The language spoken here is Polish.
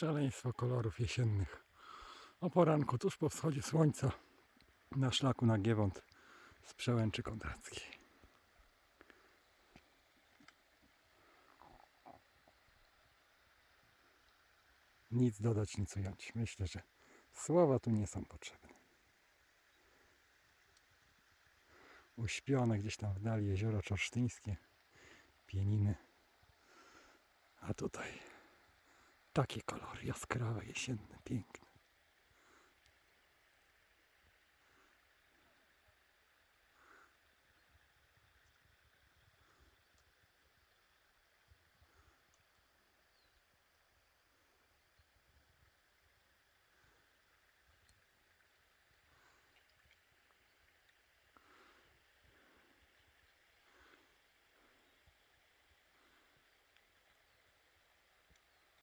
Szaleństwo kolorów jesiennych. O poranku, tuż po wschodzie słońca, na szlaku na Giewont z przełęczy kondrackiej. Nic dodać, nic ująć. Myślę, że słowa tu nie są potrzebne. Uśpione gdzieś tam w dali jezioro czorsztyńskie, pieniny. A tutaj takie kolory jaskrawe, jesienne, piękne.